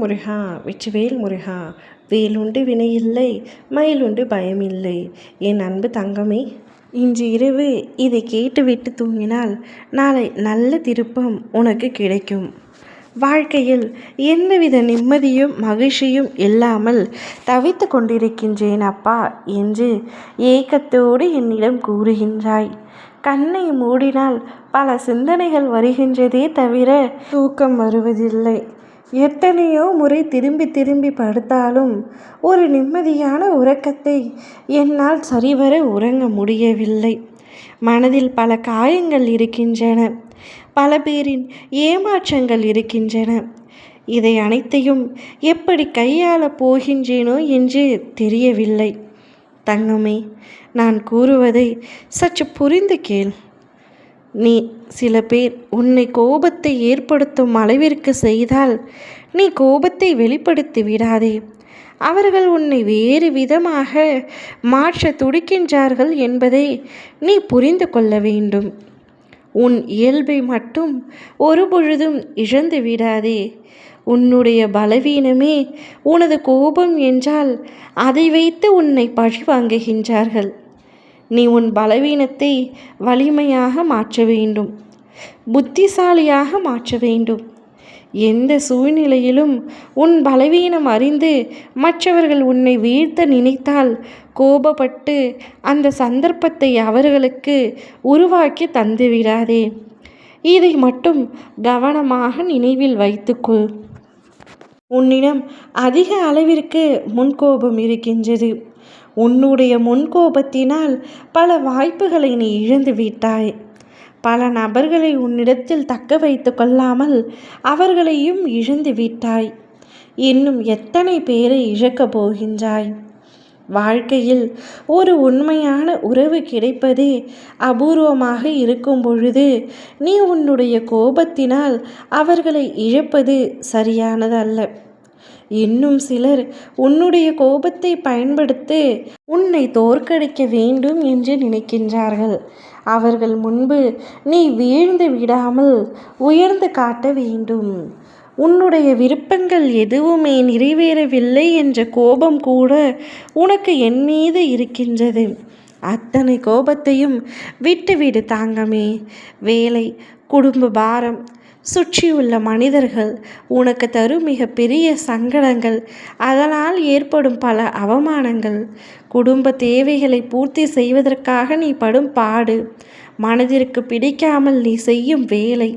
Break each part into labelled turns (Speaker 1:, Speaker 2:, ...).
Speaker 1: முருகா வெற்றிவேல் முருகா வேலுண்டு வினையில்லை மயிலுண்டு பயமில்லை. என் அன்பு தங்கமே இன்று இரவு இதை கேட்டுவிட்டு தூங்கினால் நாளை நல்ல திருப்பம் உனக்கு கிடைக்கும். வாழ்க்கையில் எந்தவித நிம்மதியும் மகிழ்ச்சியும் இல்லாமல் தவித்து கொண்டிருக்கின்றேன் அப்பா என்று ஏக்கத்தோடு என்னிடம் கூறுகின்றாய். கண்ணை மூடினால் பல சிந்தனைகள் வருகின்றதே தவிர தூக்கம் வருவதில்லை. எத்தனையோ முறை திரும்பி திரும்பி படுத்தாலும் ஒரு நிம்மதியான உறக்கத்தை என்னால் சரிவர உறங்க முடியவில்லை. மனதில் பல காயங்கள் இருக்கின்றன. பல பேரின் ஏமாற்றங்கள் இருக்கின்றன. இதை அனைத்தையும் எப்படி கையாள போகின்றேனோ என்று தெரியவில்லை. தங்கமே நான் கூறுவதை சற்று புரிந்து கேள். நீ சில பேர் உன்னை கோபத்தை ஏற்படுத்தும் அளவிற்கு செய்தால் நீ கோபத்தை வெளிப்படுத்தி விடாதே. அவர்கள் உன்னை வேறு விதமாக மாற்ற துடிக்கின்றார்கள் என்பதை நீ புரிந்து கொள்ள வேண்டும். உன் இயல்பை மட்டும் ஒருபொழுதும் இழந்து விடாதே. உன்னுடைய பலவீனமே உனது கோபம் என்றால் அதை வைத்து உன்னை பழி வாங்குகின்றார்கள் நீ உன் பலவீனத்தை வலிமையாக மாற்ற வேண்டும். புத்திசாலியாக மாற்ற வேண்டும். எந்த சூழ்நிலையிலும் உன் பலவீனம் அறிந்து மற்றவர்கள் உன்னை வீழ்த்த நினைத்தால் கோபப்பட்டு அந்த சந்தர்ப்பத்தை அவர்களுக்கு உருவாக்கி தந்துவிடாதே இதை மட்டும் கவனமாக நினைவில் வைத்துக்கொள். உன்னிடம் அதிக அளவிற்கு முன்கோபம் இருக்கின்றது. உன்னுடைய முன்கோபத்தினால் பல வாய்ப்புகளை நீ இழந்து விட்டாய். பல நபர்களை உன்னிடத்தில் தக்க வைத்து கொள்ளாமல் அவர்களையும் இழந்து விட்டாய். இன்னும் எத்தனை பேரை இழக்கப் போகின்றாய்? வாழ்க்கையில் ஒரு உண்மையான உறவு கிடைப்பதே அபூர்வமாக இருக்கும் பொழுது நீ உன்னுடைய கோபத்தினால் அவர்களை இழப்பது சரியானதல்ல. இன்னும் சிலர் உன்னுடைய கோபத்தை பயன்படுத்தி உன்னை தோற்கடிக்க வேண்டும் என்று நினைக்கின்றார்கள். அவர்கள் முன்பு நீ வீழ்ந்து விடாமல் உயர்ந்து காட்ட வேண்டும். உன்னுடைய விருப்பங்கள் எதுவுமே நிறைவேறவில்லை என்ற கோபம் கூட உனக்கு என் மீது இருக்கின்றது. அத்தனை கோபத்தையும் விட்டுவிடு தாங்கமே. வேலை குடும்ப பாரம் சுற்றியுள்ள மனிதர்கள் உனக்கு தரும் மிக பெரிய சங்கடங்கள். அதனால் ஏற்படும் பல அவமானங்கள். குடும்ப தேவைகளை பூர்த்தி செய்வதற்காக நீ படும் பாடு. மனதிற்கு பிடிக்காமல் நீ செய்யும் வேலை.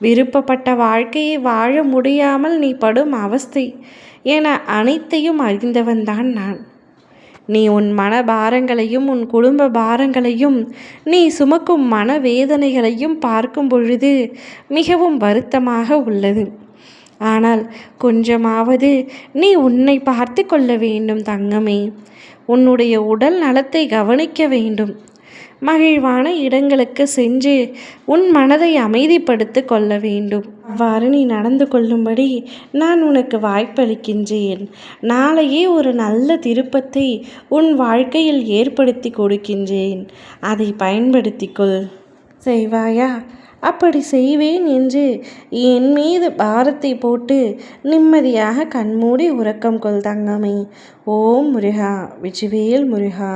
Speaker 1: விருப்பப்பட்ட வாழ்க்கையை வாழ முடியாமல் நீ படும் அவஸ்தை. என அனைத்தையும் அறிந்தவன்தான் நான். நீ உன் மன பாரங்களையும் உன் குடும்ப பாரங்களையும் நீ சுமக்கும் மன வேதனைகளையும் பார்க்கும் பொழுது மிகவும் வருத்தமாக உள்ளது. ஆனால் கொஞ்சமாவது நீ உன்னை பார்த்து கொள்ள வேண்டும் தங்கமே. உன்னுடைய உடல் நலத்தை கவனிக்க வேண்டும். மகிழ்வான இடங்களுக்கு சென்று உன் மனதை அமைதிப்படுத்தி கொள்ள வேண்டும். அவ்வாறு நீ நடந்து கொள்ளும்படி நான் உனக்கு வாய்ப்பளிக்கின்றேன். நாளையே ஒரு நல்ல திருப்பத்தை உன் வாழ்க்கையில் ஏற்படுத்தி கொடுக்கின்றேன். அதை பயன்படுத்திக்கொள் செய்வாயா? அப்படி செய்வேன் என்று என் மீது பாரத்தை போட்டு நிம்மதியாக கண்மூடி உறக்கம் கொள் தங்கமே. ஓம் முருகா விஜுவேல் முருகா.